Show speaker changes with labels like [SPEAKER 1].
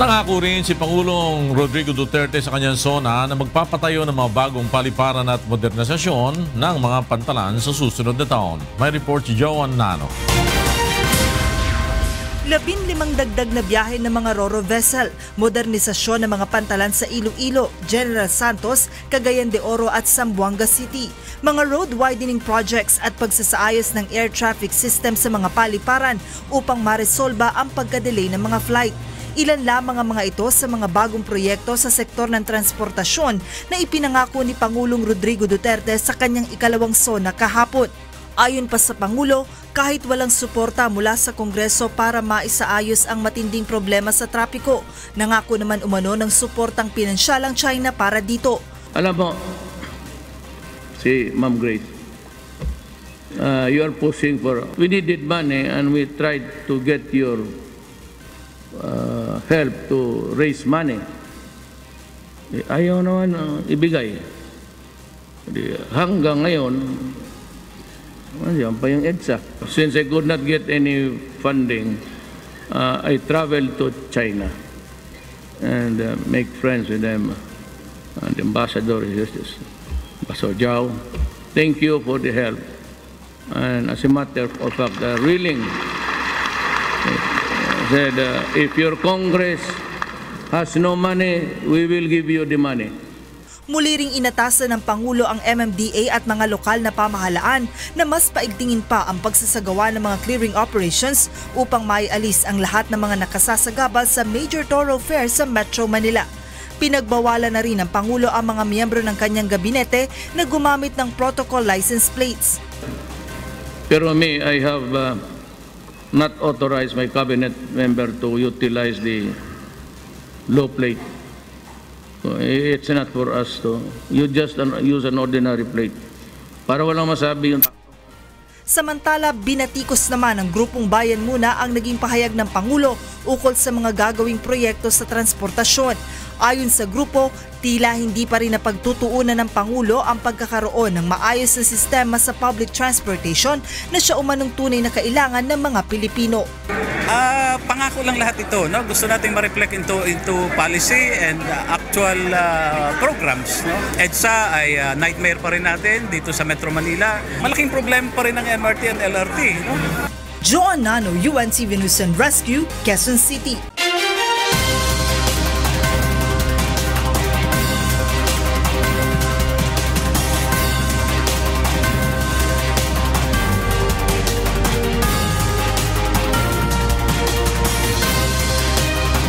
[SPEAKER 1] Nangako rin si Pangulong Rodrigo Duterte sa kanyang zona na magpapatayo ng mga bagong paliparan at modernisasyon ng mga pantalan sa susunod na taon. May report si Joan Nano.
[SPEAKER 2] Labin limang dagdag na biyahe ng mga Roro vessel, modernisasyon ng mga pantalan sa Iloilo, General Santos, Cagayan de Oro at Zamboanga City, mga road widening projects at pagsasaayos ng air traffic system sa mga paliparan upang maresolba ang pagkadelay ng mga flight. Ilan lamang ang mga ito sa mga bagong proyekto sa sektor ng transportasyon na ipinangako ni Pangulong Rodrigo Duterte sa kanyang ikalawang sona kahapon. Ayon pa sa Pangulo, kahit walang suporta mula sa Kongreso para maisaayos ang matinding problema sa trapiko, nangako naman umano ng suportang pinansyal ang China para dito.
[SPEAKER 3] Alam mo, si Ma'am Grace, uh, you are pushing for, we needed money and we tried to get your uh, help to raise money. Eh, Ayaw naman uh, ibigay. Hanggang ngayon, Ayan pa yung EDSA. Since I could not get any funding, uh, I traveled to China and uh, make friends with them. And the ambassador is Ambassador Zhao. Thank you for the help. And as a matter of fact, uh, reeling. uh, said, uh, if your Congress has no money, we will give you the money.
[SPEAKER 2] Muli ring inatasan ng Pangulo ang MMDA at mga lokal na pamahalaan na mas paigtingin pa ang pagsasagawa ng mga clearing operations upang maialis ang lahat ng mga nakasasagabal sa major thoroughfare sa Metro Manila. Pinagbawalan na rin ng Pangulo ang mga miyembro ng kanyang gabinete na gumamit ng protocol license plates.
[SPEAKER 3] Pero me, I have uh, not authorized my cabinet member to utilize the low plate. It's not for us to, you just use an ordinary plate. Para walang masabi yung
[SPEAKER 2] Samantala, binatikos naman ng grupong Bayan Muna ang naging pahayag ng Pangulo ukol sa mga gagawing proyekto sa transportasyon. Ayon sa grupo, tila hindi pa rin napagtutuunan ng Pangulo ang pagkakaroon ng maayos na sistema sa public transportation na siya umanong tunay na kailangan ng mga Pilipino.
[SPEAKER 4] Ah, pangako lang lahat ito, no? Gusto nating ma-reflect into into policy and uh, actual uh, programs, no? EDSA ay uh, nightmare pa rin natin dito sa Metro Manila. Malaking problema pa rin ng MRT and LRT, no?
[SPEAKER 2] Joan Nano, UNTV News and Rescue, Quezon City.